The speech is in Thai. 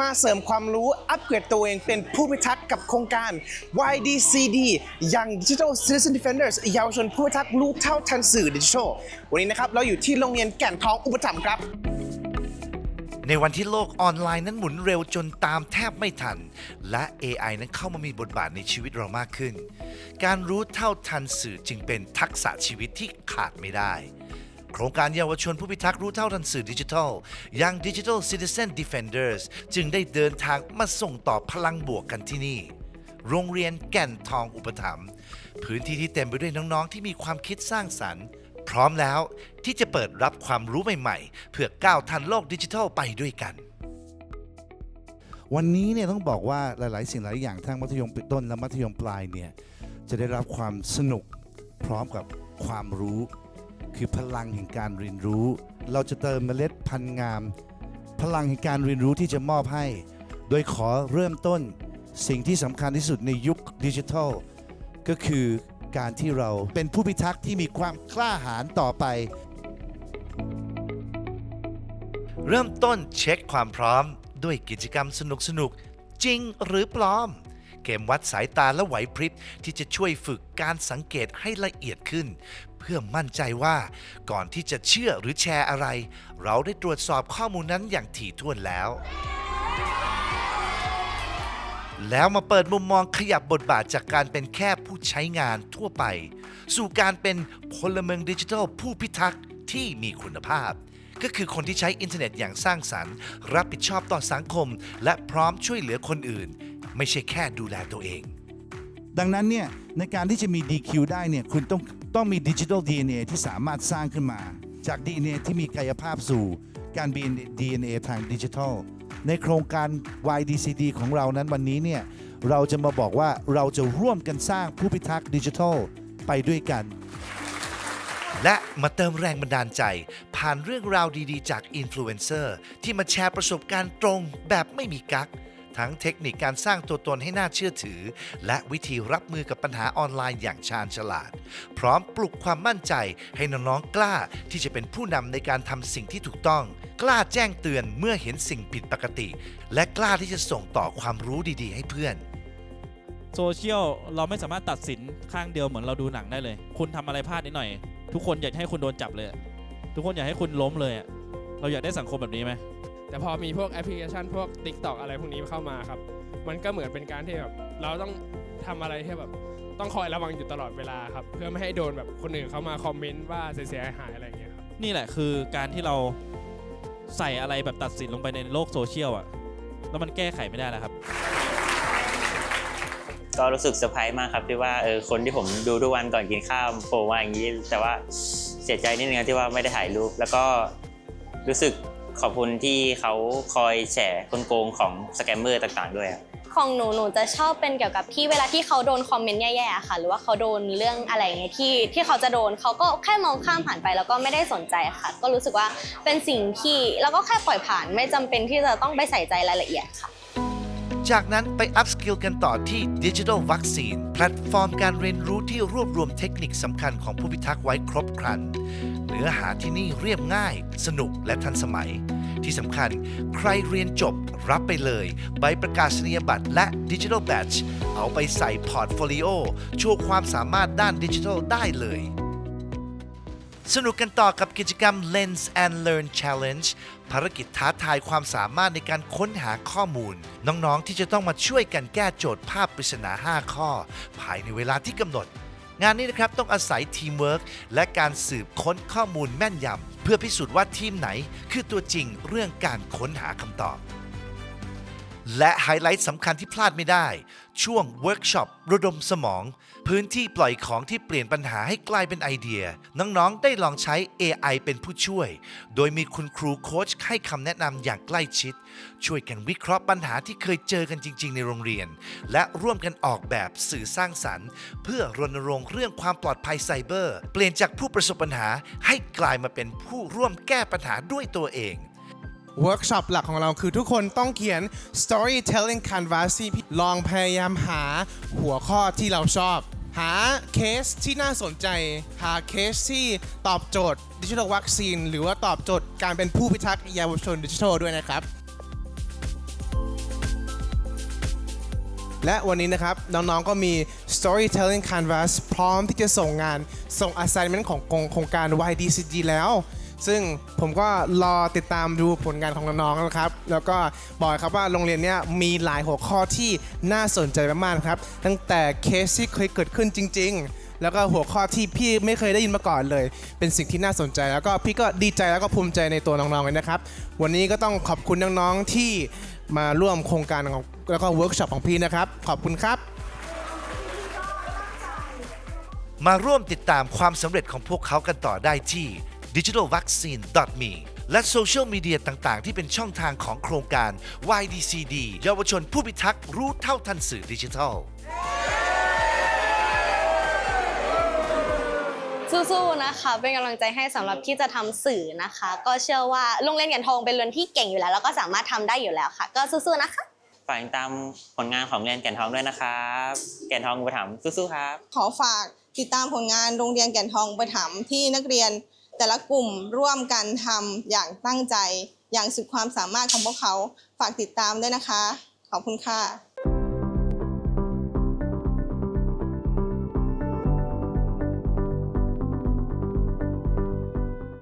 มาเสริมความรู้อัปเกรดตัวเองเป็นผู้พิทักษ์กับโครงการ YDCD Young Digital Citizen Defenders เยาวชนผู้พิทักษ์รู้เท่าทันสื่อดิจิทัล วันนี้นะครับ เราอยู่ที่โรงเรียนแก่นทองอุปถัมภ์ครับ ในวันที่โลกออนไลน์นั้นหมุนเร็วจนตามแทบไม่ทัน และ AI นั้นเข้ามามีบทบาทในชีวิตเรามากขึ้น การรู้เท่าทันสื่อจึงเป็นทักษะชีวิตที่ขาดไม่ได้ โครงการเยาวชนผู้พิทักษ์รู้เท่าทันสื่อดิจิทัล Young Digital Citizen Defenders จึงได้เดินทางมาส่งต่อพลังบวกกันที่นี่ โรงเรียนแก่นทองอุปถัมภ์พื้นที่ที่เต็มไปด้วยน้องๆ ที่มีความคิดสร้างสรรค์ พร้อมแล้วที่จะเปิดรับความรู้ใหม่ๆ เพื่อก้าวทันโลกดิจิทัลไปด้วยกัน วันนี้เนี่ยต้องบอกว่าหลายๆ สิ่งหลายอย่างทั้งมัธยมต้นและมัธยมปลายเนี่ยจะได้รับความสนุกพร้อมกับความรู้ คือพลังแห่งการเรียนรู้ เราจะเติมเมล็ดพันธุ์งาม พลังแห่งการเรียนรู้ที่จะมอบให้ โดยขอเริ่มต้นสิ่งที่สำคัญที่สุดในยุคดิจิทัล ก็คือการที่เราเป็นผู้พิทักษ์ที่มีความกล้าหาญต่อไป เริ่มต้นเช็คความพร้อม ด้วยกิจกรรมสนุกๆจริงหรือปลอม เกมวัดสายตาและไหวพริบที่จะช่วยฝึกการสังเกตให้ละเอียดขึ้น พื่อมั่นใจว่าก่อนที่จะเชื่อหรือแชร์อะไร เราได้ตรวจสอบข้อมูลนั้นอย่างถี่ถ้วนแล้ว แล้วมาเปิดมุมมองขยับบทบาทจากการเป็นแค่ผู้ใช้งานทั่วไป สู่การเป็นพลเมืองดิจิทัลผู้พิทักษ์ที่มีคุณภาพ ก็คือคนที่ใช้อินเทอร์เน็ตอย่างสร้างสรรค์ รับผิดชอบต่อสังคม และพร้อมช่วยเหลือคนอื่น ไม่ใช่แค่ดูแลตัวเองดังนั้นเนี่ยในการที่จะมี DQ ได้เนี่ยคุณต้อง ต้องมีดิจิทัล DNA ที่สามารถสร้างขึ้นมา จาก DNA ที่มีกายภาพสู่การมี DNA ทางดิจิทัล ในโครงการ YDCD ของเรานั้นวันนี้เนี่ยเราจะมาบอกว่าเราจะร่วมกันสร้างผู้พิทักษ์ดิจิทัลไปด้วยกัน และมาเติมแรงบันดาลใจ ผ่านเรื่องราวดีๆ จากอินฟลูเอนเซอร์ที่มาแชร์ประสบการณ์ตรงแบบไม่มีกัก ทั้งเทคนิคการสร้างตัวตนให้น่าเชื่อถือ และวิธีรับมือกับปัญหาออนไลน์อย่างชาญฉลาด พร้อมปลุกความมั่นใจให้น้องๆกล้าที่จะเป็นผู้นำในการทำสิ่งที่ถูกต้อง กล้าแจ้งเตือนเมื่อเห็นสิ่งผิดปกติ และกล้าที่จะส่งต่อความรู้ดีๆ ให้เพื่อนโซเชียลเราไม่สามารถตัดสินข้างเดียวเหมือนเราดูหนังได้เลย คุณทำอะไรพลาดนิดหน่อย ทุกคนอยากให้คุณโดนจับเลย ทุกคนอยากให้คุณล้มเลย เราอยากได้สังคมแบบนี้ไหม แต่พอมีพวกแอปพลิเคชันพวก Tik t o อกอะไรพวกนี้เข้ามาครับ มันก็เหมือนเป็นการที่แบบเราต้องทำอะไรที่แบบต้องคอยระวังอยู่ตลอดเวลาครับ เพื่อไม่ให้โดนแบบคนอื่นเข้ามาคอมเมนต์ว่าเสียหายๆอะไรอย่างเงี้ยครับนี่แหละคือการที่เราใส่อะไรแบบตัดสินลงไปในโลกโซเชียลอะแล้วมันแก้ไขไม่ได้แล้วครับ ก็รู้สึกเซอร์ไพรส์มากครับที่ว่าเออคนที่ผมดูทุกวันก่อนกินข้าวโผล่มาอย่างนี้ แต่ว่าเสียใจนิดนึงครับที่ว่าไม่ได้ถ่ายรูปแล้วก็รู้สึก ขอบคุณที่เขาคอยแฉคนโกงของสแกมเมอร์ต่างๆ ด้วยครับ ของหนูหนูจะชอบเป็นเกี่ยวกับที่เวลาที่เขาโดนคอมเมนต์แย่ๆอะค่ะ หรือว่าเขาโดนเรื่องอะไรเงี้ยที่ที่เขาจะโดนเขาก็แค่มองข้ามผ่านไปแล้วก็ไม่ได้สนใจค่ะ ก็รู้สึกว่าเป็นสิ่งที่แล้วก็แค่ปล่อยผ่านไม่จำเป็นที่จะต้องไปใส่ใจรายละเอียดค่ะ จากนั้นไปอัพสกิลกันต่อที่ Digital Vaccine แพลตฟอร์มการเรียนรู้ที่รวบรวมเทคนิคสำคัญของผู้พิทักษ์ไว้ครบครัน เนื้อหาที่นี่เรียบง่าย สนุกและทันสมัย ที่สำคัญใครเรียนจบรับไปเลย ใบประกาศนียบัตรและ Digital Badge เอาไปใส่พอร์ตโฟลิโอโชว์ความสามารถด้านดิจิทัลได้เลย สนุกกันต่อกับกิจกรรม Lens and Learn Challenge ภารกิจท้าทายความสามารถในการค้นหาข้อมูล น้องๆที่จะต้องมาช่วยกันแก้โจทย์ภาพปริศนา 5 ข้อ ภายในเวลาที่กำหนด งานนี้นะครับต้องอาศัยทีมเวิร์กและการสืบค้นข้อมูลแม่นยำเพื่อพิสูจน์ว่าทีมไหน คือตัวจริงเรื่องการค้นหาคำตอบ และไฮไลท์สำคัญที่พลาดไม่ได้ ช่วงเวิร์กช็อประดมสมอง พื้นที่ปล่อยของที่เปลี่ยนปัญหาให้กลายเป็นไอเดีย น้องๆ ได้ลองใช้ AI เป็นผู้ช่วย โดยมีคุณครูโค้ชให้คำแนะนำอย่างใกล้ชิด ช่วยกันวิเคราะห์ปัญหาที่เคยเจอกันจริง ๆ ในโรงเรียน และร่วมกันออกแบบสื่อสร้างสรรค์ เพื่อรณรงค์เรื่องความปลอดภัยไซเบอร์ เปลี่ยนจากผู้ประสบปัญหาให้กลายมาเป็นผู้ร่วมแก้ปัญหาด้วยตัวเอง เวิร์กช็อปหลักของเราคือทุกคนต้องเขียน storytelling canvas ที่ลองพยายามหาหัวข้อที่เราชอบ หาเคสที่น่าสนใจ หาเคสที่ตอบโจทย์ดิจิทัลวัคซีน หรือว่าตอบโจทย์การเป็นผู้พิทักษ์เยาวชนดิจิทัลด้วยนะครับ และวันนี้นะครับ น้องๆก็มี storytelling canvas พร้อมที่จะส่งงานส่ง assignment ของโครงการ YDCG แล้ว ซึ่งผมก็รอติดตามดูผลงานของน้องๆนะครับ แล้วก็บอกเลยครับว่าโรงเรียนเนี้ยมีหลายหัวข้อที่น่าสนใจมากๆครับ ตั้งแต่เคสที่เคยเกิดขึ้นจริง ๆ แล้วก็หัวข้อที่พี่ไม่เคยได้ยินมาก่อนเลย เป็นสิ่งที่น่าสนใจ แล้วก็พี่ก็ดีใจแล้วก็ภูมิใจในตัวน้องๆเลยนะครับ วันนี้ก็ต้องขอบคุณน้องๆที่มาร่วมโครงการของแล้วก็เวิร์กช็อปของพี่นะครับ ขอบคุณครับ มาร่วมติดตามความสำเร็จของพวกเขากันต่อได้ที่ digitalvaccine.me และโซเชียลมีเดียต่าง ๆ ที่เป็นช่องทางของโครงการ YDCD เยาวชนผู้พิทักษ์รู้เท่าทันสื่อดิจิทัล สู้ๆ นะคะ เป็นกำลังใจให้สำหรับที่จะทำสื่อนะคะ ก็เชื่อว่าโรงเรียนแก่นทองเป็นโรงเรียนที่เก่งอยู่แล้ว แล้วก็สามารถทำได้อยู่แล้วค่ะ ก็สู้ๆ นะคะ ฝากติดตามผลงานของเรียนแก่นทองด้วยนะครับ แก่นทองอุปถัมภ์สู้ๆครับ ขอฝากติดตามผลงานโรงเรียนแก่นทองประถมภ์ที่นักเรียน แต่ละกลุ่มร่วมกันทำอย่างตั้งใจ อย่างสุดความสามารถของพวกเขาฝากติดตามด้วยนะคะ ขอบคุณค่ะ